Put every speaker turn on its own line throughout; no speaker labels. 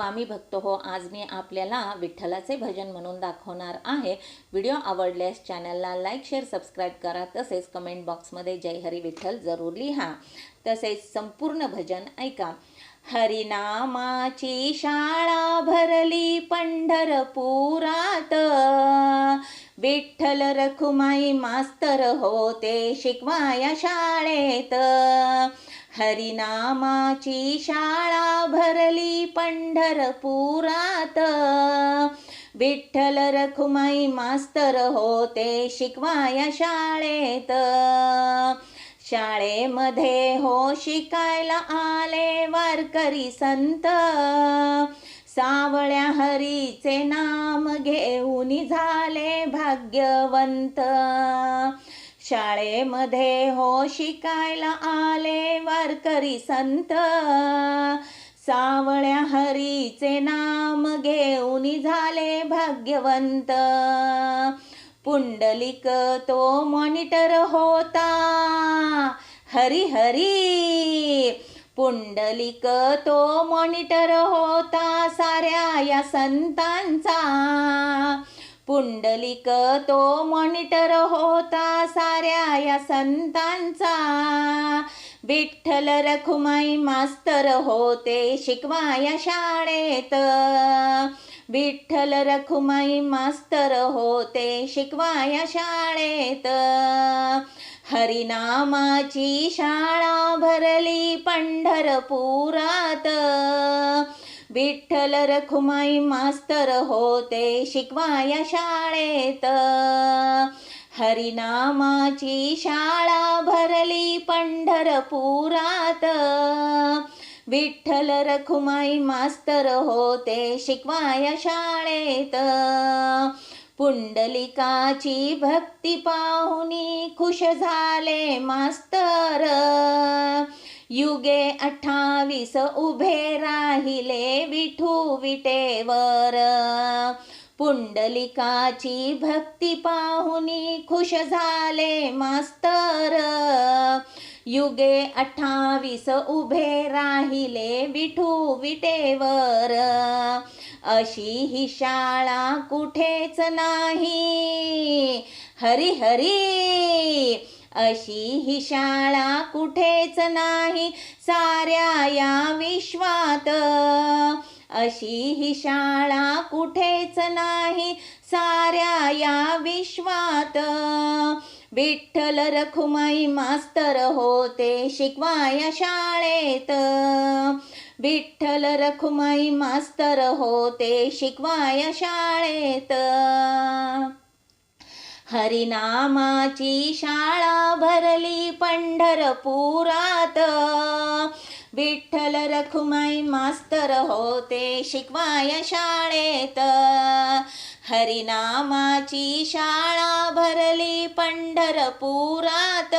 स्वामी भक्त हो आज मी आपल्याला विठ्ठलाचे भजन म्हणून दाखवणार आहे. व्हिडिओ आवडल्यास चॅनलला लाईक शेअर सबस्क्राईब करा. तसेच कमेंट बॉक्समध्ये जय हरी विठ्ठल जरूर लिहा. तसेच संपूर्ण भजन ऐका. हरिनामाची शाळा भरली पंढरपुरात. विठ्ठल रखुमाई मास्तर होते शिकवाया शाळेत. हरिनामाची शाळा भरली पंढरपुरात. विठ्ठल रखुमाई मास्तर होते शिकवाया शाळेत. शाळेमध्ये हो शिकायला आले वारकरी संत. सावळ्या हरीचे नाम घेऊन झाले भाग्यवंत. शाळेमध्ये हो शिकायला आले वारकरी संत. सावळ्या हरीचे नाम घेऊन झाले भाग्यवंत. पुंडलिक तो मॉनिटर होता. हरी हरी! पुंडलिक तो मॉनिटर होता साऱ्या या संतांचा. पुंडलिक तो मॉनिटर होता साऱ्या या संतांचा. विठ्ठल रखुमाई मास्तर होते शिकवाया शाळेत. विठ्ठल रखुमाई मास्तर होते शिकवाया शाळेत. हरिनामाची शाळा भरली पंढरपुरात. विठ्ठल रखुमाई मास्तर होते शिकवाया शाळेत. हरिनामाची शाळा भरली पंढरपुरात. विठ्ठल रखुमाई मास्तर होते शिकवाया शाळेत. पुंडलिकाची भक्ती पाहुनी खुश झाले मास्तर. युगे अठ्ठावीस उभे राहिले विठू विटेवर. पुंडलिकाची भक्ती पाहुनी खुश झाले मास्तर. युगे अठ्ठावीस उभे राहिले विठू विटेवर. अशी ही शाळा कुठेच नाही. हरी हरी! अशी ही शाळा कुठेच नाही साऱ्या या विश्वात. अशी ही शाळा कुठेच नाही साऱ्या या विश्वात. विठ्ठल रखुमाई मास्तर होते शिकवाया शाळेत. विठ्ठल रखुमाई मास्तर होते शिकवाया शाळेत. हरिनामाची शाळा भरली पंढरपुरात. विठ्ठल रखुमाई मास्तर होते शिकवाय शाळेत. हरिनामाची शाळा भरली पंढरपुरात.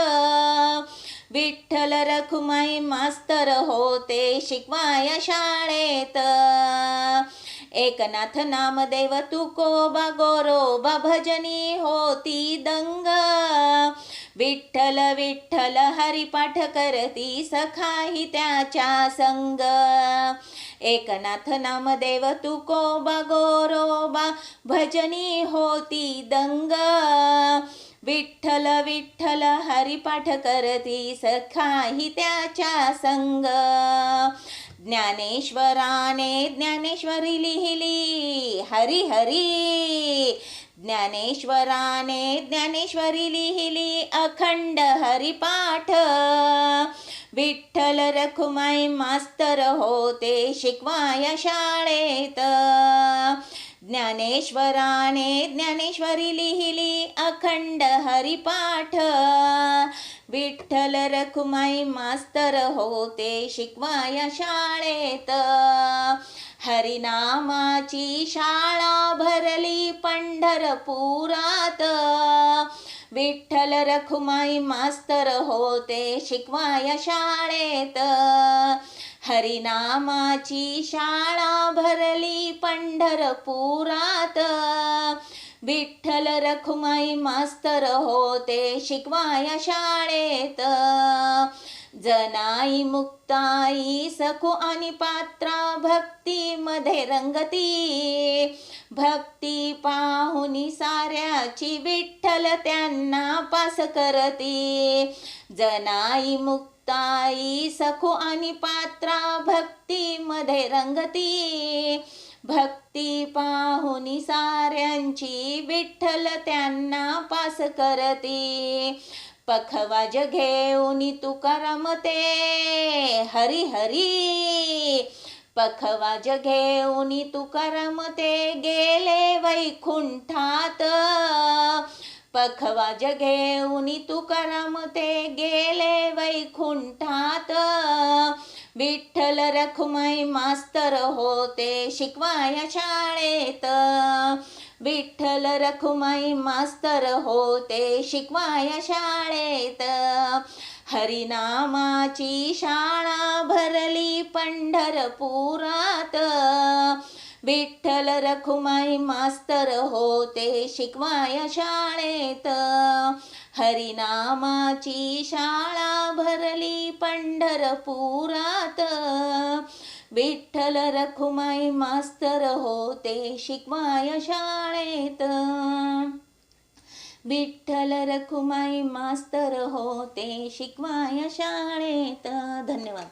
विठ्ठल रखुमाई मास्तर होते शिकवाय शाळेत. एकनाथ नामदेव तुकोबा गोरोबा भजनी होती दंग. विठ्ठल विठ्ठल हरिपाठ करती सखाही त्याच्या संग. एकनाथ नामदेव तुकोबा गोरोबा भजनी होती दंग. विठ्ठल विठ्ठल हरिपाठ करती सखाही त्याच्या संग. ज्ञानेश्वराने ज्ञानेश्वरी लिहिली. हरी हरी. ज्ञानेश्वराने ज्ञानेश्वरी लिहिली. अखंड हरिपाठ. विठ्ठल रखुमाई मास्तर होते शिकवाया शाळेत. ज्ञानेश्वराने ज्ञानेश्वरी लिहिली. अखंड हरिपाठ. विठ्ठल रखुमाई मास्तर होते शिकवाया शाळेत. हरिनामाची शाळा भरली पंढरपुरात. विठ्ठल रखुमाई मास्तर होते शिकवाया शाळेत. हरिनामाची शाळा भरली पंढरपुरात. विठ्ठल रखुमाई मास्तर होते शिकवाया शाळेत. जनाई मुक्ताई सखू आणि पात्रा भक्तीमध्ये रंगती. भक्ती पाहुनी साऱ्याची विठ्ठल त्यांना पास करती. जनाई मुक्ताई सखू आणि पात्रा भक्तीमध्ये रंगती. भक्ती पाहुनी साऱ्यांची विठ्ठल त्यांना पास करती. पखवाज घेऊन तुकाराम ते हरी हरी. पखवाज घेऊन तुकाराम ते गेले वैकुंठात. पखवाज घेऊन तुकाराम ते गे विठ्ठल रखुमई मास्तर होते शिकवाया शाळेत. विठ्ठल रखुमाई मास्तर होते शिकवाया शाळेत. हरिनामाची शाळा भरली पंढरपुरात. विठ्ठल रखुमाई मास्तर होते शिकवाय शाळेत. हरिनामाची शाळा भरली पंढरपुरात. विठ्ठल रखुमाई मास्तर होते शिकवाय शाळेत. विठ्ठल रखुमाई मास्तर होते शिकवाय शाळेत. धन्यवाद.